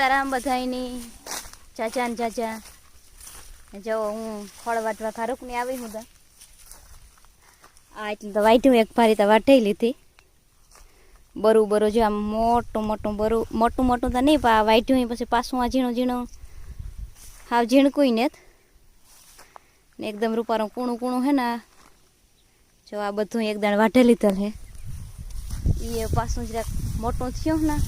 સીતારામ બધાયની, ચાચા ને ચાચા. જો હું ફળ વાટવા ખારુકની આવી હું તો. આ એટલે તો વાટ્યું એક ભારી તો વાટાઈ લીધી. બરું બરું, જો આમ મોટું મોટું, બરું, મોટું મોટું તો નહીં, પણ વાટ્યું પછી પાછું આ ઝીણું ઝીણું, હાવ ઝીણકું ને ને એકદમ રૂપારું કૂણું કૂણું હે ને જો આ બધું એકદમ વાટેલી લીધેલ હે. એ પાછું જરાક મોટું થયું ને.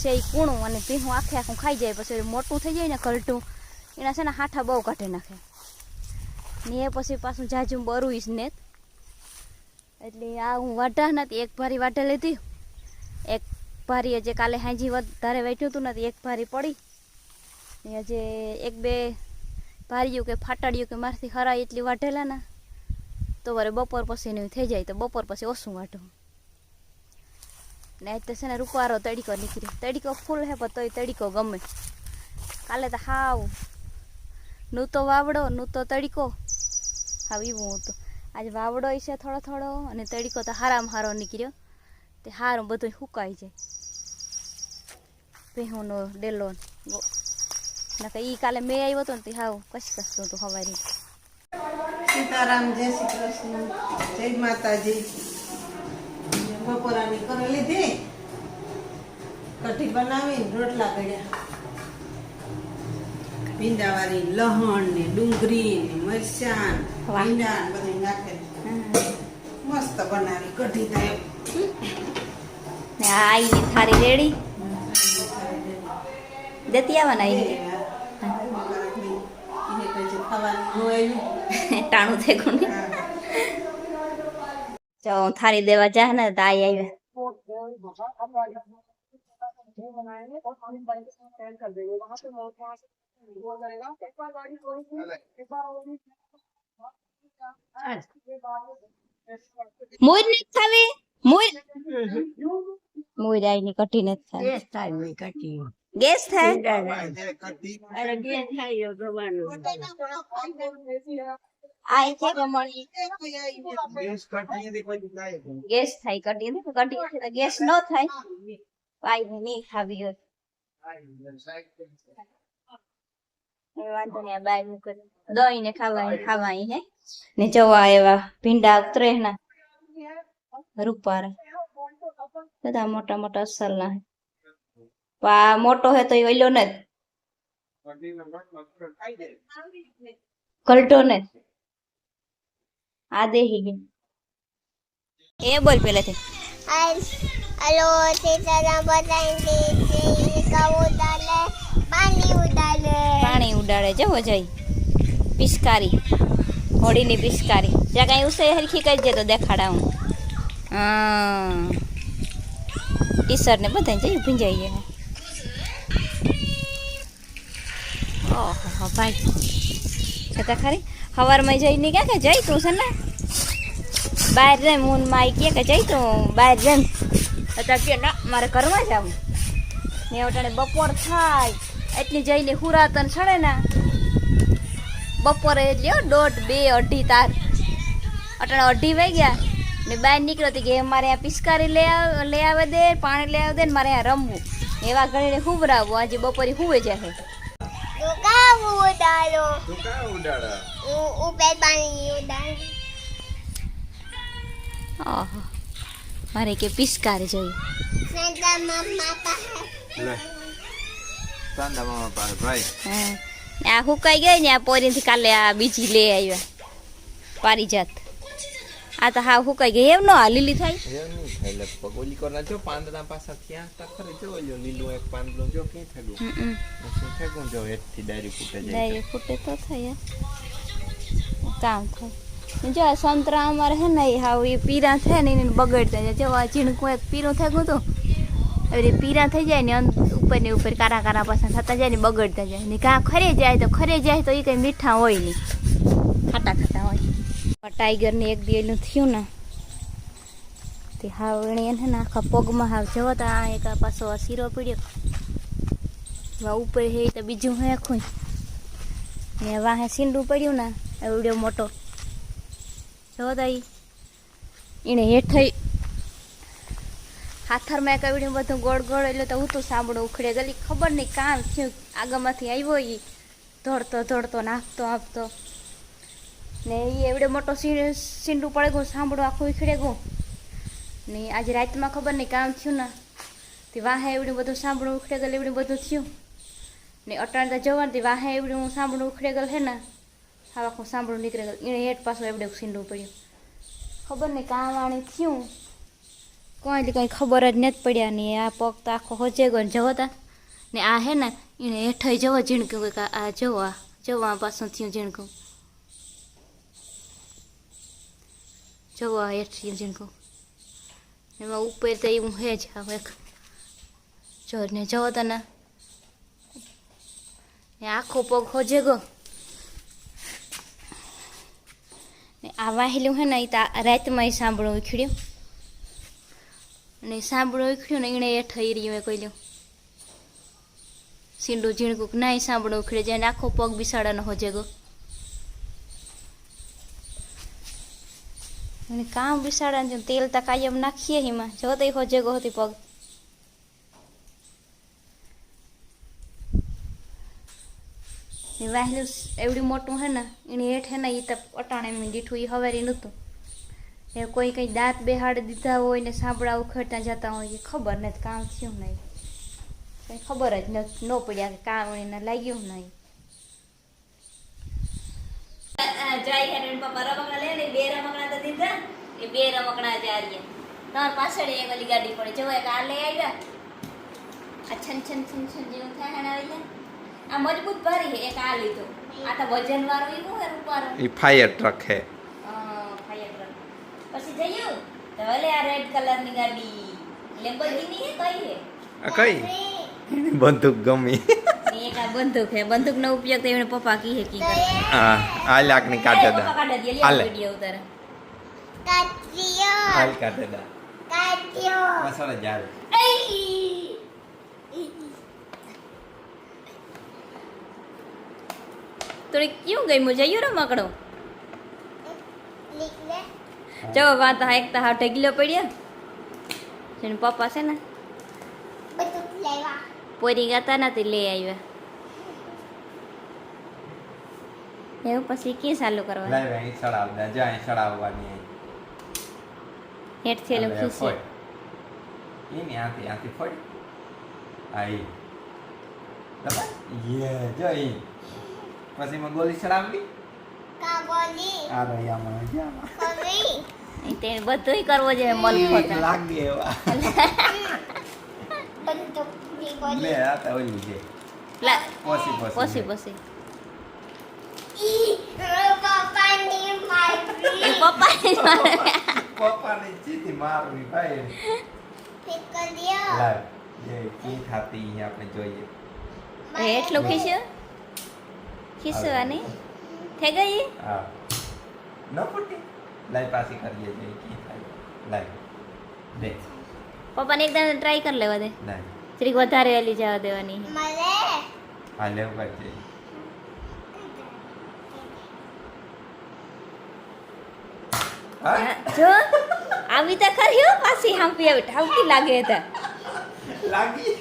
છે એ કૂણું અને ભીહું આખે આખું ખાઈ જાય પછી મોટું થઈ જાય ને કલટું એના છે ને હાઠા બહુ કાઢી નાખે. ને એ પછી પાછું જાજું બરું ઈશ ને એટલે આ હું વાઢા નથી, એક ભારી વાટે લીધી. એક ભારી હજી કાલે હાજી વધારે વેઠ્યું હતું નથી એક ભારી પડી. ને હજે એક બે ભાર્યું કે ફાટાડ્યું કે મારથી હરાય એટલી વાઢેલા ને. તો વરે બપોર પછી ને એવું થઈ જાય તો બપોર પછી ઓછું વાટું ને આજ તો છે ને રૂપારો તડીકો નીકળ્યો તડીકો ફૂલ હે પણ તોય તડીકો ગમે કાલે તો હાવનું તો વાવડો નું તો તડીકો હાવ એવું હતું આજે વાવડો છે થોડો થોડો અને તડીકો તો હારામાં હારો નીકળ્યો તે હારું બધું સુકાઈ જાય ભેહુંનો ડેલો નકર ઈ કાલે મેં આવ્યો હતો ને તે હાવ કશ કસતું હતું હવારી સીતારામ માતાજી બપોરાની કરી લીધી. કઢી બનાવી રોટલા કર્યા. ભીંડાવાળી લહણ ને ડુંગળી ને મરચાં. ભીંડા ને બધું નાખે મસ્ત બનાવી કઢી થાય. ને આ આઈની થારી રેડી? દેતી આવવાના આઈની ટાણું થઈ ગયું જો થારી દેવા જા ને તો આઈ આવ્યા મોર ને થાવી? મોર? મોર આઈની કઠી ને થાવી. ગેસ થાય આઈ છે કમળી ગેસ થાય કટી ને કટી છે તો ગેસ ન થાય. પાઈ ખાવી હોય. એ વાંધો નહીં આ બાય મૂકે દહીં ને ખાવા ખાવા હે. ને જવા એવા ભીંડા ઉતરે ના રૂપાર. બધા મોટા મોટા અસલ ના હે. પા મોટો હે તો એ ઓઈલો ને કલટો ને આ દેહી ગઈ એ બોલ પેલેથી હલો સીતારામ બધાને કાવ ઉડાલે પાણી ઉડાલે પાણી ઉડાડે જવો જઈ. પિચકારી હોળીની પિચકારી. જ્યાં કાંઈ ઉસે હરખી કરી દે તો દેખાડા હું. હા ટી શર્ટ ને બધા જઈ ભીંજાઈ ગયા ઓહો ભાઈ. છતાં ખરી? સવારમાં જઈને ક્યાં કે જઈ તું છે ને? બહાર રેમ હું ને માઈ કે કે જઈ તું, બહાર રેમ અત્યારે કે ના, મારે ઘરમાં જવું. ને અટાણે બપોર થાય. એટલી જઈને હુરાતન છડે ને. બપોરે લ્યો દોઢ, બે, અઢી તાર. અટાણે અઢી વાગ્યા. ને બહાર નીકળ્યો હતી કે મારે આ પિચકારી લઈ લઈ આવે દે, પાણી લઈ આવે દે ને મારે આ રમવું. એવા ઘડીને હુવરાવવું આજે બપોરે હુવે જાય. તું ઉડાડો. તું કા ઉડાડા? હું ઉપર પાણી ઉડાલ ઓહો. મારે કે પિસ્કાર જોઈએ. સંતા મમ્મા પાસે. લે. સંતા મમ્મા પાસે ભાઈ. હા. આ હુકાઈ ગઈ ને આ પોરીથી કાલે આ બીજી લઈ આવ્યા. પારિજાત. આ તો હા હુકાઈ ગઈ? એમ નો આ લીલી થાય? એમ નહીં થાય લગભગ. ઓલી જો પાંદડા પાછા ત્યાં તા ખરે? જો ઓલો લીલું એક પાંદડું જો ક્યાં થયું? હમ શું થયું? જો હેઠથી ડાયરી ફૂટે જાય ડાયરી ફૂટે તો થાય કામ થાય. ને જો આ સંતરા અમારે હે ને હાવ એ પીરા થાય ને એને બગડતા જાય. જો આ ઝીણકું એક પીરું થઈ ગયું હતું એવી રીતે પીરા થઈ જાય ને ઉપર ને ઉપર કારા કારા પાસા થતા જાય ને બગડતા જાય. ને ઘા ખરે જાય તો ખરે જાય તો એ કંઈ મીઠા હોય નહીં. ખાટા ખાટા હોય. ટાઈગરને એક દિયેલું થયું ને, તે હાવ એણે એને ને આખા પગમાં હાવ જવો તો, આ એક પાછો શીરો પીડ્યો. ઉપર હે તો બીજું હે ખું ને વાહે સીંડું પડ્યું ને એવડ્યો મોટો. જો તો એણે હેઠ હાથરમાં એક આવડ્યું બધું ગોળ ગોળ, એટલે તો હું તો સાંભળું ઉખડે ગલી. ખબર નહીં કામ થયું, આગળમાંથી આવ્યો એ દોડતો દોડતો, નાખતો આપતો. ને એ એવડો મોટો સીંડ પડે ગયું, સાંભળું, આખું ઉખડે ગયું. ને આજે રાતમાં ખબર નહીં કામ થયું ને. તે વાહે એવડું બધું સાંભળું ઉખડે ગયેલું એવડું બધું થયું. ને અટાણતા જવાનું તે વાહે એવડું હું સાંભળું ઉખડે ગયેલ હે ને. હા આખું સાંભળું નીકળી ગયેલ એણે હેઠ પાછું એવડે સીંડું પડ્યું. ખબર નહીં કામ વાણી થયું. કોઈ કંઈ ખબર જ નથી પડ્યા ને આ પગ તો આખો હોજે ગયો ને જવો તા. ને આ હે ને એને હેઠળ જવો, ઝીણક્યું કે આ જવો આ જવો, આ પાછું થયું ઝીણકું જવો હેઠ ઝીણકું એમાં ઉપર તો એવું હે જ હવે જો, ને જવો તને. ને આખો પગ હોજે ગો. ને આ વાહેલું હે ને એ તો રાતમાં ય સાંભળું ઉખડ્યું. અને સાંભળો ઉખડ્યું ને એણે એ થઈ રહ્યું એ લ્યું. સીંડું ઝીણકું ના સાંભળું ઉખડે જાય આખો પગ બિસાડાનો હોજે ગયો અને કામ બિસાડા તેલ તો કાયમ નાખીએ એમાં જો તો હોજે ગયો હતી પગ. વાહેલું એવડું મોટું હે ને, એની હેઠ હે ને એ તો અટાણે મેં દીઠું એ હવારી નહોતું. એ કોઈ કંઈ દાંત બેહાડી દીધા હોય ને સાંભળા ઉખડતા જતા હોય એ ખબર નથી કામ થયું નહીં. કંઈ ખબર જ ન પડ્યા કે કામ એને લાગ્યું નહીં. જય હેરણ પપ્પા રમકડા લે ને બે રમકડા તો દીધા એ બે રમકડા ચારીએ તાર પાછળ એક ઓલી ગાડી પડે જો એક આ લઈ આવ્યા. આ છન છન છન છન જેવું થાય હેણ આવી જાય. આ મજબૂત ભારી હે એક આ લીધો. આ તો વજન વાળો એવું હે રૂપારો એ ફાયર ટ્રક હે ફાયર ટ્રક પછી જઈયું તો ભલે આ રેડ કલરની ગાડી. લેમ્બોર્ગિની હે કઈ હે આ કઈ? બંદૂક ગમી. એક આ બંદૂક હે બંદૂકનો ઉપયોગ તો પપ્પા કી હે કી હા આ લાકની કાઢે પપ્પા દા. કાઢે દે. લે. વિડિયો ઉતારે. કાટ્યો હાલ કાઢે દા. કાટ્યો મસાલા જાર. થોડી ક્યું ગઈ જયું રમકડો નીકળે. જો વાત હા એક તો હા ઢગલો પડ્યા. જેને પપ્પા છે ને બધું લેવા. પોરી ગાતા નથી લઈ આવ્યા. એવું પછી કે ચાલુ કરવાનું. લાવ અહીં ચડાવ દે જા અહીં ચડાવવાની. હેઠથી લખ્યું છે. એની આથી આથી ફોડ. આઈ દબાય યે જો અહીં પછી મેં ગોલી ચડાવવી? કાગોલી આ રહી આમાં જામાં કવી તે બધુંય કરવો જોઈએ મલફત લાગે એવા. બંદૂકની લે ગોલી. આ તો ઓલી છે પોસી પોસી પોસી પોસી. પપ્પાની મારી પપ્પા મારવી ભાઈ લાવ જે કી થાતી આપણે જોઈએ એટલું ખીસ્યું ખીસવાની થઈ ગઈ હા ન ફૂટી લાઈ પાછી કરીએ જોઈએ કી થાય લાઈ દે પપ્પાને એકદમ ટ્રાય કરી લેવા દે લાઈ વધારે વેલી જવા દેવાની હા લેવું કરજે હા હા, જો આવી તો ખરી પાછી હાંપી આવી ઠાવકી લાગે હતા લાગી?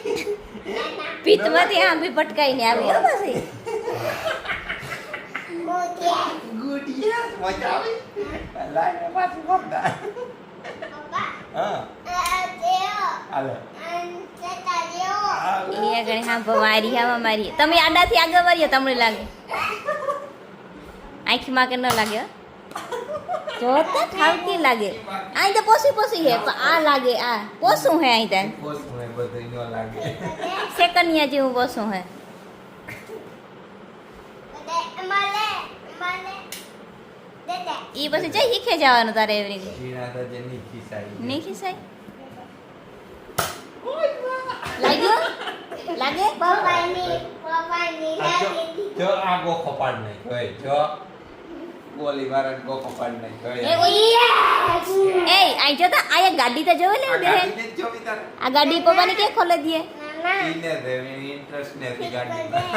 પીતમાંથી હાંપી પટકાઈને આવી હો પાછી. તમે આડાથી આગળ વર્યો તમને લાગે. આંખમાં કે ન લાગે તો ઠાવકી લાગે. અહીં તો પોસી પોસી હે પણ આ લાગે આ પોસું હે અહીં ત્યાં પોસું હે બધું ન લાગે. સેકન્ડિયા જેવું પોસું હે. દે મલે મલે દે દે. એ પછી જઈ શીખે જવાનું તારે એવી રીતે? તો નહીં ખીસાય લાગ્યું? લાગે? પપ્પાની પપ્પાની લાગે જો આગો જો આ ગોખો પાડ નહીં જો. ગોલી મારે ગોખો પાડ નહીં એ આઈ જો તો આ ગાડી તો જોવે લે દે ગાડીને જ જોવી તારે. આ ગાડી પપ્પાની કે ખોલે દીએ? મામા દે ઇન્ટરેસ્ટ નથી ગાડીમાં.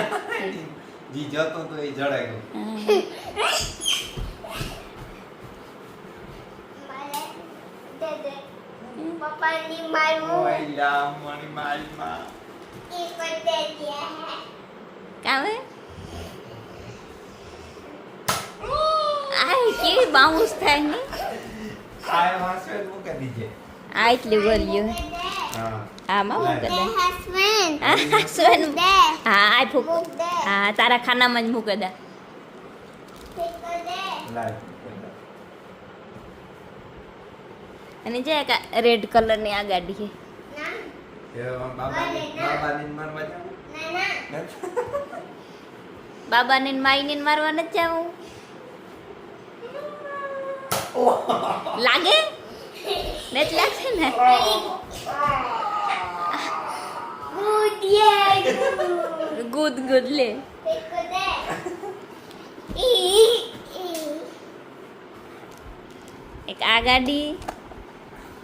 જી જતો તો એ જડે ગયો મારી. હે આય કેવી બાઉન્સ થાય ને? આ વાંસવે મૂકી દીજે. આ એટલી ગોલ્યું હા. આમાં મૂકે દે હસવેન. હા આ ફૂક. હા તારા ખાનામાં જ મૂકે દે. અને જે એક રેડ કલરની આ ગાડી છે. ના. એ બાબાની બાબાની મરવા જાવ ના ના. બાબાને ને માઈને મારવા નથી જાવું લાગે? નથી લાગશે ને? ગુદ ગુદ લે. એક આ ગાડી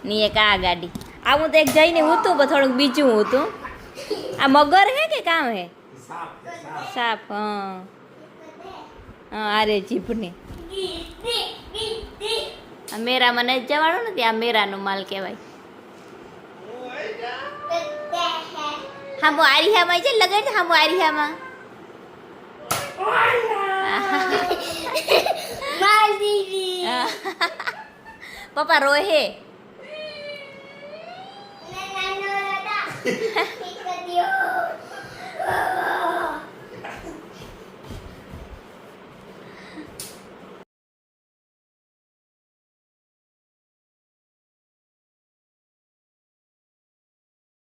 ની એક આ ગાડી આ હું તો એક જઈને હતું પણ થોડુંક બીજું હતું આ મગર હે કે કામ હે? સાપ હા. હા અરે જીભની. આ મેરામાં જ જવાનું નથી આ મેરાનો માલ કહેવાય. દે હા બો આરિયામાં છે લગન હા બો આરિયામાં પપ્પા રોહે.